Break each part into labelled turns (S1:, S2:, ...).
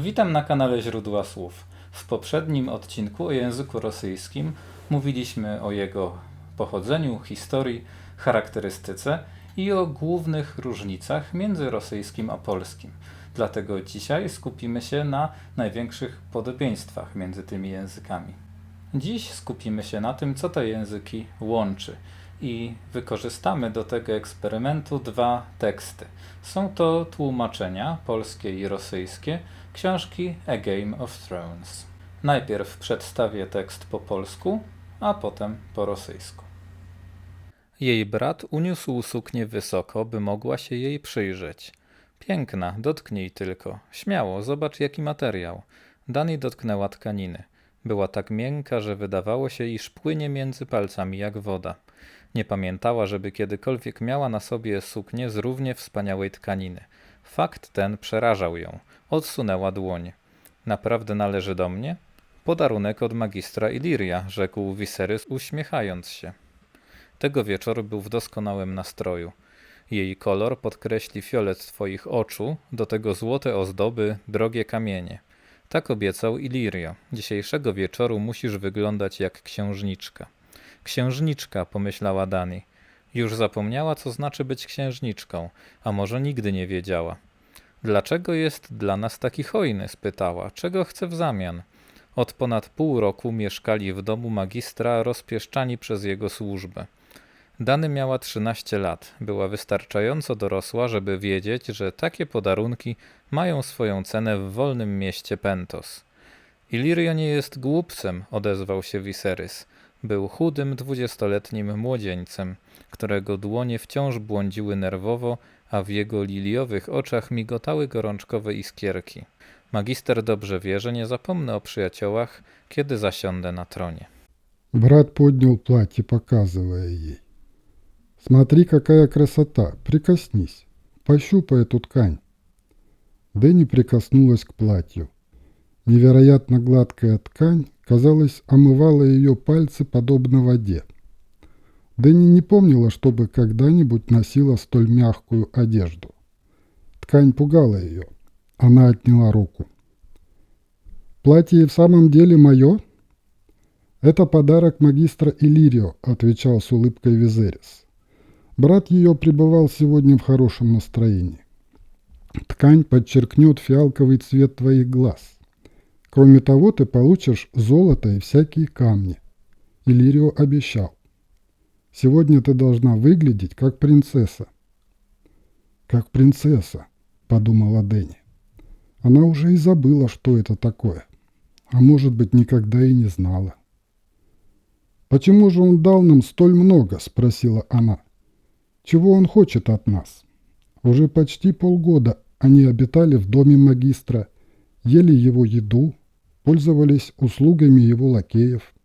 S1: Witam na kanale Źródła Słów. W poprzednim odcinku o języku rosyjskim mówiliśmy o jego pochodzeniu, historii, charakterystyce i o głównych różnicach między rosyjskim a polskim. Dlatego dzisiaj skupimy się na największych podobieństwach między tymi językami. Dziś skupimy się na tym, co te języki łączy i wykorzystamy do tego eksperymentu dwa teksty. Są to tłumaczenia polskie i rosyjskie książki A Game of Thrones. Najpierw przedstawię tekst po polsku, a potem po rosyjsku. Jej brat uniósł suknię wysoko, by mogła się jej przyjrzeć. Piękna, dotknij tylko. Śmiało, zobacz jaki materiał. Dani dotknęła tkaniny. Była tak miękka, że wydawało się, iż płynie między palcami jak woda. Nie pamiętała, żeby kiedykolwiek miała na sobie suknię z równie wspaniałej tkaniny. Fakt ten przerażał ją. Odsunęła dłoń. Naprawdę należy do mnie? Podarunek od magistra Iliria, rzekł Viserys, uśmiechając się. Tego wieczoru był w doskonałym nastroju. Jej kolor podkreśli fiolet twoich oczu, do tego złote ozdoby, drogie kamienie. Tak obiecał Ilirio. Dzisiejszego wieczoru musisz wyglądać jak księżniczka. Księżniczka, pomyślała Dani. Już zapomniała, co znaczy być księżniczką, a może nigdy nie wiedziała. Dlaczego jest dla nas taki hojny? spytała. Czego chce w zamian? Od ponad pół roku mieszkali w domu magistra rozpieszczani przez jego służbę. Dany miała 13 lat. Była wystarczająco dorosła, żeby wiedzieć, że takie podarunki mają swoją cenę w wolnym mieście Pentos. Ilirio nie jest głupcem, odezwał się Viserys. Był chudym, dwudziestoletnim młodzieńcem, którego dłonie wciąż błądziły nerwowo, a w jego liliowych oczach migotały gorączkowe iskierki. Magister dobrze wie, że nie zapomnę o przyjaciołach, kiedy zasiądę na tronie.
S2: Брат поднял платье, показывая ей. «Смотри, какая красота! Прикоснись! Пощупай эту ткань!» Дэнни прикоснулась к платью. Невероятно гладкая ткань, казалось, омывала ее пальцы подобно воде. Дэнни не помнила, чтобы когда-нибудь носила столь мягкую одежду. Ткань пугала ее. Она отняла руку. «Платье в самом деле мое?» «Это подарок магистра Иллирио», — отвечал с улыбкой Визерис. Брат ее пребывал сегодня в хорошем настроении. Ткань подчеркнет фиалковый цвет твоих глаз. Кроме того, ты получишь золото и всякие камни. Иллирио обещал. Сегодня ты должна выглядеть как принцесса. Как принцесса, подумала Дэнни. Она уже и забыла, что это такое. А может быть, никогда и не знала. «Почему же он дал нам столь много?» – спросила она. «Чего он хочет от нас?» Уже почти полгода они обитали в доме магистра, ели его еду, пользовались услугами его лакеев.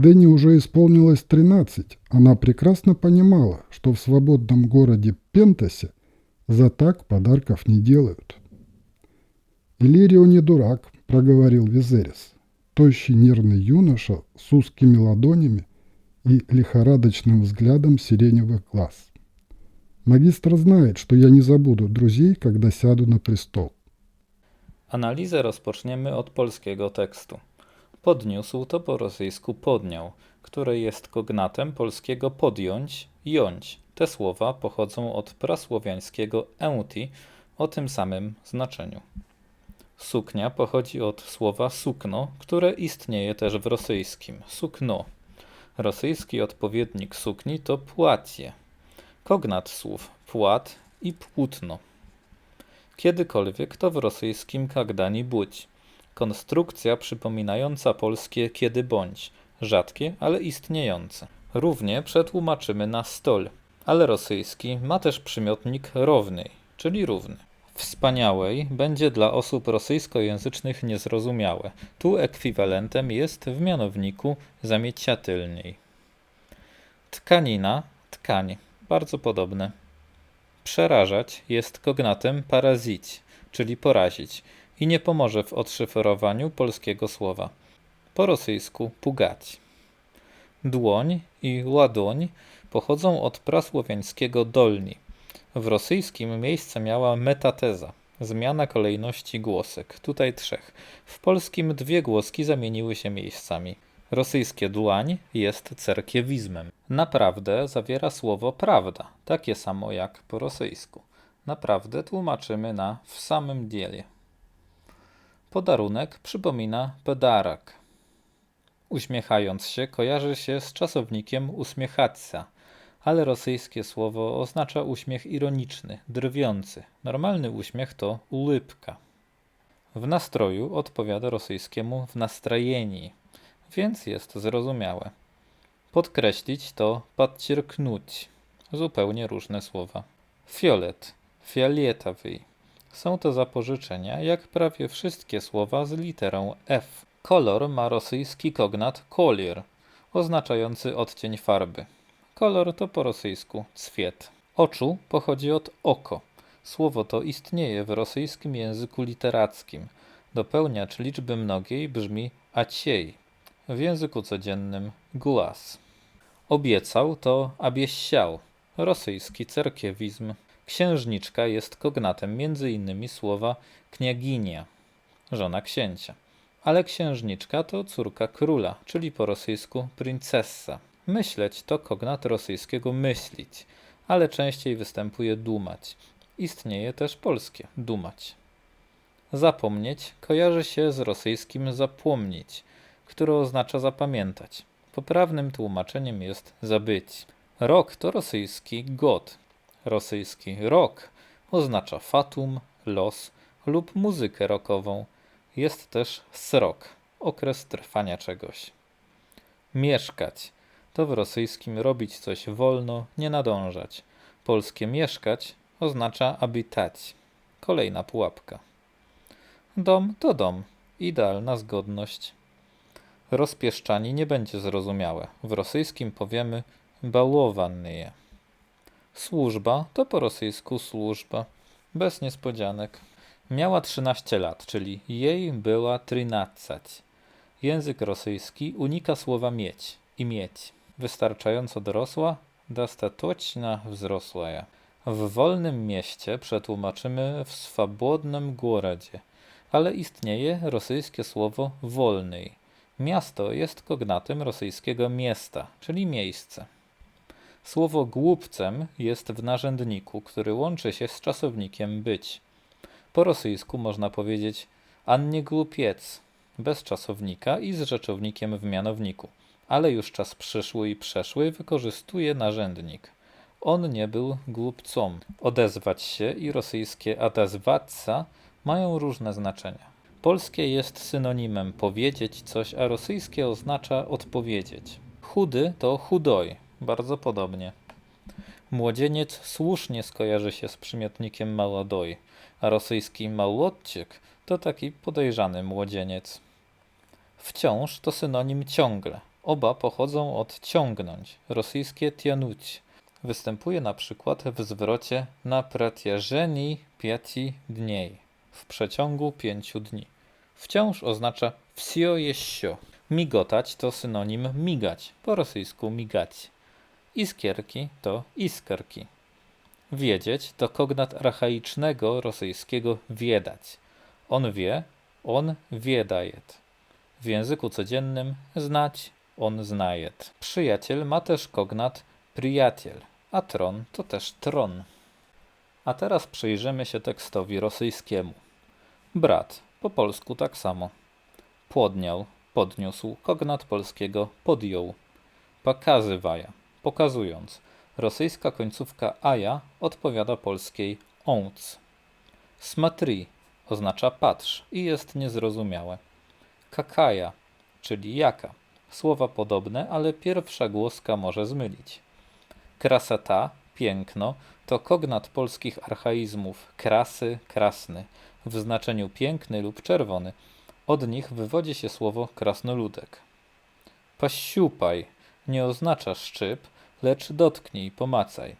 S2: Дэнни уже исполнилось 13, она прекрасно понимала, что в свободном городе Пентасе за так подарков не делают. «Иллирио не дурак», — проговорил Визерис, тощий нервный юноша с узкими ладонями и лихорадочным взглядом сиреневых глаз. «Магистр знает, что я не забуду друзей, когда сяду на престол».
S1: Analizę rozpoczniemy od polskiego tekstu. Podniósł to po rosyjsku podniał, które jest kognatem polskiego podjąć, jąć. Te słowa pochodzą od prasłowiańskiego eŭti o tym samym znaczeniu. Suknia pochodzi od słowa sukno, które istnieje też w rosyjskim sukno. Rosyjski odpowiednik sukni to płacie. Kognat słów płat i płótno. Kiedykolwiek to w rosyjskim kagdani budź. Konstrukcja przypominająca polskie kiedy bądź, rzadkie, ale istniejące. Równie przetłumaczymy na stol, ale rosyjski ma też przymiotnik równy, czyli równy. Wspaniałej będzie dla osób rosyjskojęzycznych niezrozumiałe. Tu ekwiwalentem jest w mianowniku zamieciatylniej. Tkanina, tkań, bardzo podobne. Przerażać jest kognatem parazić, czyli porazić i nie pomoże w odszyfrowaniu polskiego słowa. Po rosyjsku pugać. Dłoń i ładoń pochodzą od prasłowiańskiego dolni. W rosyjskim miejsce miała metateza, Zmiana kolejności głosek. Tutaj trzech. W polskim dwie głoski zamieniły się miejscami. Rosyjskie dłań jest cerkiewizmem. Naprawdę zawiera słowo prawda, takie samo jak po rosyjsku. Naprawdę tłumaczymy na w samym dziele. Podarunek przypomina pedarak. Uśmiechając się kojarzy się z czasownikiem uśmiechacja, ale rosyjskie słowo oznacza uśmiech ironiczny, drwiący. Normalny uśmiech to ulypka. W nastroju odpowiada rosyjskiemu w nastrajeni, więc jest zrozumiałe. Podkreślić to podcierknąć. Zupełnie różne słowa. Fiolet, fioletowy. Są to zapożyczenia, jak prawie wszystkie słowa z literą F. Kolor ma rosyjski kognat kolier, oznaczający odcień farby. Kolor to po rosyjsku cwiet. Oczu pochodzi od oko. Słowo to istnieje w rosyjskim języku literackim. Dopełniacz liczby mnogiej brzmi aciej. W języku codziennym głaz. Obiecał to abiesiał. Rosyjski cerkiewizm. Księżniczka jest kognatem innymi słowa kniaginia, żona księcia. Ale księżniczka to córka króla, czyli po rosyjsku princessa. Myśleć to kognat rosyjskiego myślić, ale częściej występuje dumać. Istnieje też polskie dumać. Zapomnieć kojarzy się z rosyjskim zapomnieć, które oznacza zapamiętać. Poprawnym tłumaczeniem jest zabyć. Rok to rosyjski god. Rosyjski rok oznacza fatum, los lub muzykę rockową. Jest też srok, okres trwania czegoś. Mieszkać to w rosyjskim robić coś wolno, nie nadążać. Polskie mieszkać oznacza abitać. Kolejna pułapka. Dom to dom. Idealna zgodność. Rozpieszczanie nie będzie zrozumiałe. W rosyjskim powiemy bałowannyje. Służba to po rosyjsku służba, bez niespodzianek. Miała 13 lat, czyli jej była 13. Język rosyjski unika słowa mieć i mieć. Wystarczająco dorosła, dostatoczna wzrosła. Ja. W wolnym mieście przetłumaczymy w swobodnym gorodzie, ale istnieje rosyjskie słowo wolnej. Miasto jest kognatem rosyjskiego miasta, czyli miejsce. Słowo głupcem jest w narzędniku, który łączy się z czasownikiem być. Po rosyjsku można powiedzieć an nie głupiec, bez czasownika i z rzeczownikiem w mianowniku, ale już czas przyszły i przeszły wykorzystuje narzędnik. On nie był głupcą. Odezwać się i rosyjskie odezwatsa mają różne znaczenia. Polskie jest synonimem powiedzieć coś, a rosyjskie oznacza odpowiedzieć. Chudy to chudoj, bardzo podobnie. Młodzieniec słusznie skojarzy się z przymiotnikiem małodoj, a rosyjski małodczyk to taki podejrzany młodzieniec. Wciąż to synonim ciągle. Oba pochodzą od ciągnąć, rosyjskie tianuć. Występuje na przykład w zwrocie na pretieżeni pięci dni, w przeciągu pięciu dni. Wciąż oznacza wsio jesio. Migotać to synonim migać, po rosyjsku migać. Iskierki to iskerki. Wiedzieć to kognat archaicznego rosyjskiego wiedać. On wie, on wiedajet. W języku codziennym znać, on znajet. Przyjaciel ma też kognat prijaciel, a tron to też tron. A teraz przyjrzymy się tekstowi rosyjskiemu. Brat, po polsku tak samo. Podniał, podniósł, kognat polskiego podjął. Pokazywaja, pokazując. Rosyjska końcówka aja odpowiada polskiej ąc. Smatri oznacza patrz i jest niezrozumiałe. Kakaja, czyli jaka. Słowa podobne, ale pierwsza głoska może zmylić. Krasata, piękno, to kognat polskich archaizmów krasy, krasny, w znaczeniu piękny lub czerwony. Od nich wywodzi się słowo krasnoludek. Pasiupaj nie oznacza szczyp, lecz dotknij, pomacaj.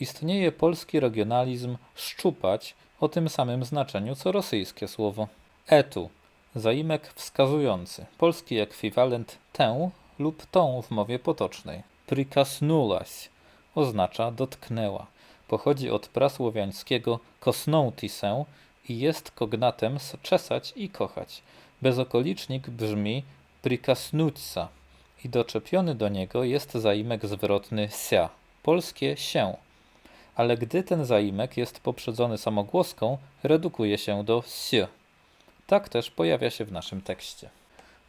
S1: Istnieje polski regionalizm szczupać o tym samym znaczeniu co rosyjskie słowo. Etu, zaimek wskazujący, polski ekwiwalent tę lub tą w mowie potocznej. Prikasnulaś oznacza dotknęła. Pochodzi od prasłowiańskiego kosnątisę i jest kognatem czesać i kochać. Bezokolicznik brzmi prikasnutsa i doczepiony do niego jest zaimek zwrotny sia, polskie się. Ale gdy ten zaimek jest poprzedzony samogłoską, redukuje się do sie. Tak też pojawia się w naszym tekście.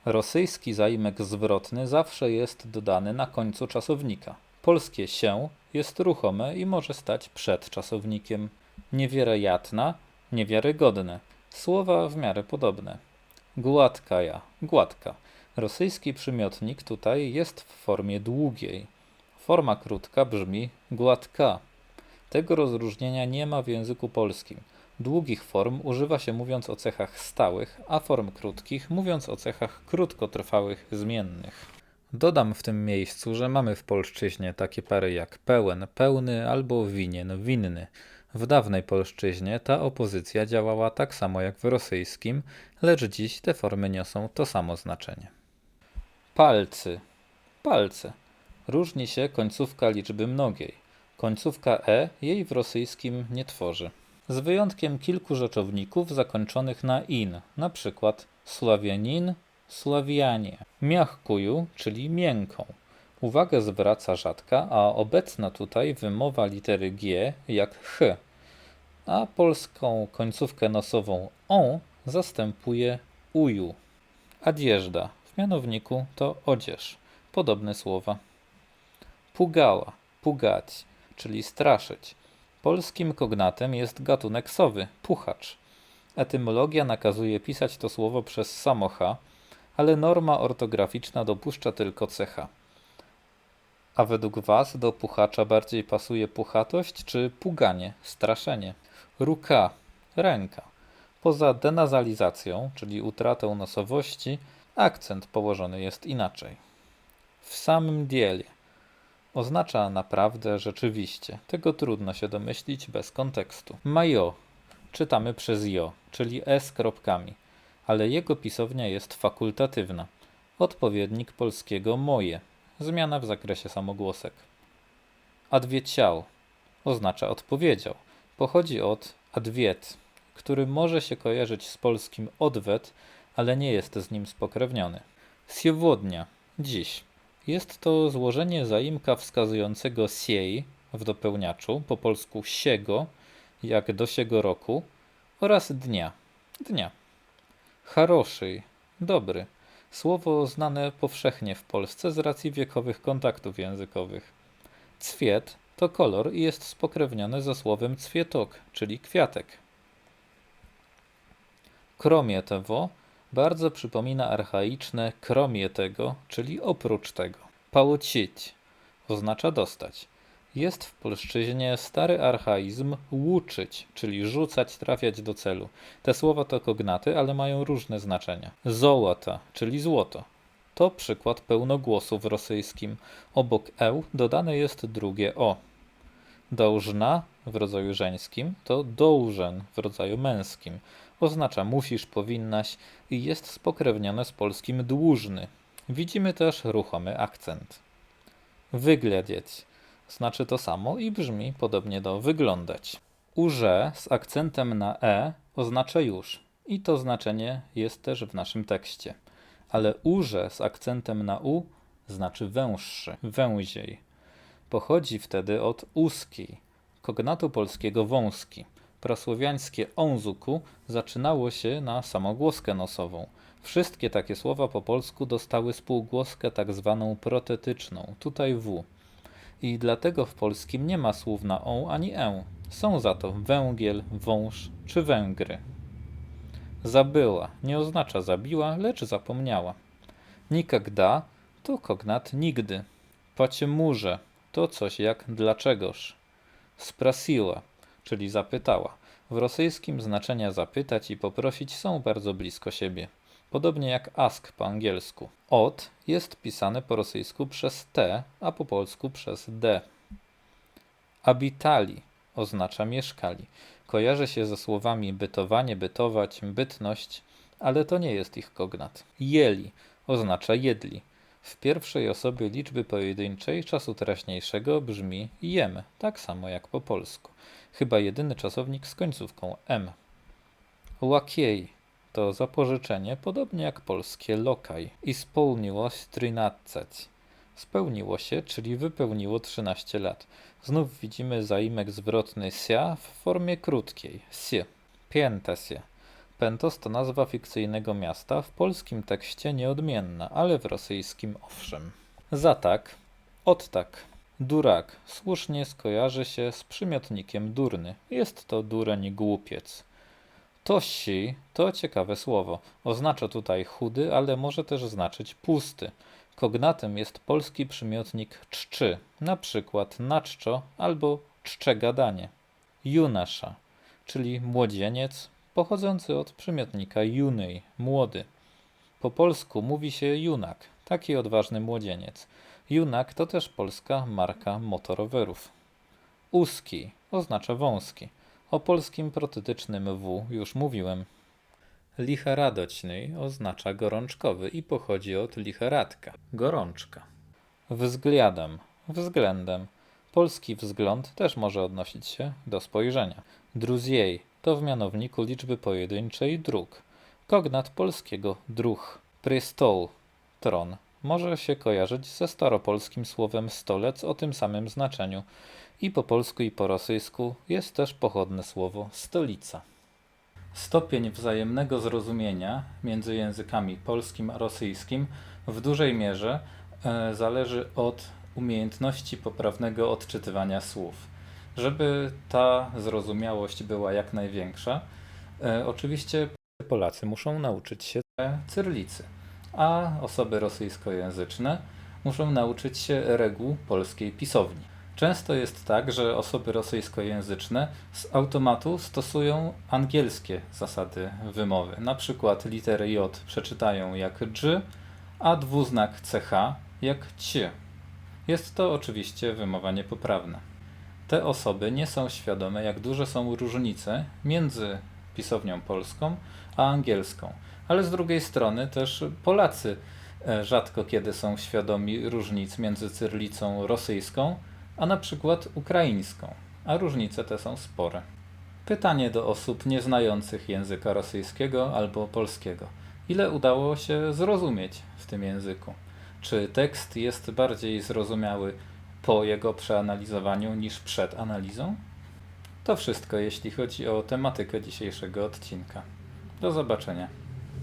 S1: Rosyjski zaimek zwrotny zawsze jest dodany na końcu czasownika. Polskie się jest ruchome i może stać przed czasownikiem. Niewierojatna, niewiarygodne. Słowa w miarę podobne. Gładkaja, gładka. Rosyjski przymiotnik tutaj jest w formie długiej. Forma krótka brzmi gładka. Tego rozróżnienia nie ma w języku polskim. Długich form używa się mówiąc o cechach stałych, a form krótkich mówiąc o cechach krótkotrwałych, zmiennych. Dodam w tym miejscu, że mamy w polszczyźnie takie pary jak pełen, pełny albo winien, winny. W dawnej polszczyźnie ta opozycja działała tak samo jak w rosyjskim, lecz dziś te formy niosą to samo znaczenie. Palcy. Palce. Różni się końcówka liczby mnogiej. Końcówka e jej w rosyjskim nie tworzy. Z wyjątkiem kilku rzeczowników zakończonych na in, na przykład Sławianin, Sławianie. Miachkuju, czyli miękką. Uwagę zwraca rzadka, a obecna tutaj wymowa litery G jak ch, a polską końcówkę nosową on zastępuje uju. Adjeżda w mianowniku to odzież. Podobne słowa. Pugała, pugać, czyli straszyć. Polskim kognatem jest gatunek sowy, puchacz. Etymologia nakazuje pisać to słowo przez samo H, ale norma ortograficzna dopuszcza tylko cecha. A według Was do puchacza bardziej pasuje puchatość czy puganie, straszenie? Ruka, ręka. Poza denazalizacją, czyli utratą nosowości, akcent położony jest inaczej. W samym diele. Oznacza naprawdę, rzeczywiście. Tego trudno się domyślić bez kontekstu. Majo czytamy przez jo, czyli z kropkami, ale jego pisownia jest fakultatywna. Odpowiednik polskiego moje. Zmiana w zakresie samogłosek. Adwieciał oznacza odpowiedział. Pochodzi od adwiet, który może się kojarzyć z polskim odwet, ale nie jest z nim spokrewniony. Siewodnia, dziś. Jest to złożenie zaimka wskazującego siej w dopełniaczu, po polsku siego, jak do siego roku, oraz dnia, dnia. Haroszyj, dobry. Słowo znane powszechnie w Polsce z racji wiekowych kontaktów językowych. Cwiet to kolor i jest spokrewniony ze słowem cwietok, czyli kwiatek. Kromietowo bardzo przypomina archaiczne kromie tego, czyli oprócz tego. Pałocić oznacza dostać. Jest w polszczyźnie stary archaizm łuczyć, czyli rzucać, trafiać do celu. Te słowa to kognaty, ale mają różne znaczenia. Złota, czyli złoto. To przykład pełnogłosu w rosyjskim. Obok eł dodane jest drugie o. Dołżna w rodzaju żeńskim to dołżen w rodzaju męskim. Oznacza musisz, powinnaś i jest spokrewnione z polskim dłużny. Widzimy też ruchomy akcent. Wyglądać znaczy to samo i brzmi podobnie do wyglądać. Urze z akcentem na e oznacza już i to znaczenie jest też w naszym tekście. Ale urze z akcentem na u znaczy węższy, węziej. Pochodzi wtedy od uskiej, kognatu polskiego wąski. Prasłowiańskie onzuku zaczynało się na samogłoskę nosową. Wszystkie takie słowa po polsku dostały spółgłoskę tak zwaną protetyczną, tutaj w. I dlatego w polskim nie ma słów na o ani e. Są za to węgiel, wąż czy węgry. Zabyła nie oznacza zabiła, lecz zapomniała. Nikagda to kognat nigdy. Pociemurze to coś jak dlaczegoż. Sprasiła, czyli zapytała. W rosyjskim znaczenia zapytać i poprosić są bardzo blisko siebie. Podobnie jak ask po angielsku. Od jest pisane po rosyjsku przez T, a po polsku przez D. Abitali oznacza mieszkali. Kojarzy się ze słowami bytowanie, bytować, bytność, ale to nie jest ich kognat. Jeli oznacza jedli. W pierwszej osobie liczby pojedynczej czasu teraźniejszego brzmi jem, tak samo jak po polsku. Chyba jedyny czasownik z końcówką m. Łakiej to zapożyczenie, podobnie jak polskie lokaj. I spełniło 13. Spełniło się, czyli wypełniło 13 lat. Znów widzimy zaimek zwrotny sia w formie krótkiej. Sie. Pięte się. Pentos to nazwa fikcyjnego miasta, w polskim tekście nieodmienna, ale w rosyjskim owszem. Za tak, od tak. Durak słusznie skojarzy się z przymiotnikiem durny. Jest to dureń głupiec. Tosi to ciekawe słowo. Oznacza tutaj chudy, ale może też znaczyć pusty. Kognatem jest polski przymiotnik czczy, na przykład naczczo albo czcze gadanie. Junasza, czyli młodzieniec, pochodzący od przymiotnika junej, młody. Po polsku mówi się junak, taki odważny młodzieniec. Junak to też polska marka motorowerów. Uski oznacza wąski. O polskim protetycznym W już mówiłem. Licheradoćny oznacza gorączkowy i pochodzi od licheradka, gorączka. Wzgliadem, względem. Polski wzgląd też może odnosić się do spojrzenia. Druziej to w mianowniku liczby pojedynczej dróg. Kognat polskiego druh. Prystol, tron, może się kojarzyć ze staropolskim słowem stolec o tym samym znaczeniu. I po polsku i po rosyjsku jest też pochodne słowo stolica. Stopień wzajemnego zrozumienia między językami polskim a rosyjskim w dużej mierze e, zależy od umiejętności poprawnego odczytywania słów. Żeby ta zrozumiałość była jak największa, e, oczywiście Polacy muszą nauczyć się cyrlicy, a osoby rosyjskojęzyczne muszą nauczyć się reguł polskiej pisowni. Często jest tak, że osoby rosyjskojęzyczne z automatu stosują angielskie zasady wymowy. Na przykład literę J przeczytają jak dż, a dwuznak ch jak ć. Jest to oczywiście wymowa niepoprawna. Te osoby nie są świadome, jak duże są różnice między pisownią polską a angielską. Ale z drugiej strony też Polacy e, rzadko kiedy są świadomi różnic między cyrlicą rosyjską a na przykład ukraińską, a różnice te są spore. Pytanie do osób nieznających języka rosyjskiego albo polskiego. Ile udało się zrozumieć w tym języku? Czy tekst jest bardziej zrozumiały po jego przeanalizowaniu niż przed analizą? To wszystko, jeśli chodzi o tematykę dzisiejszego odcinka. Do zobaczenia.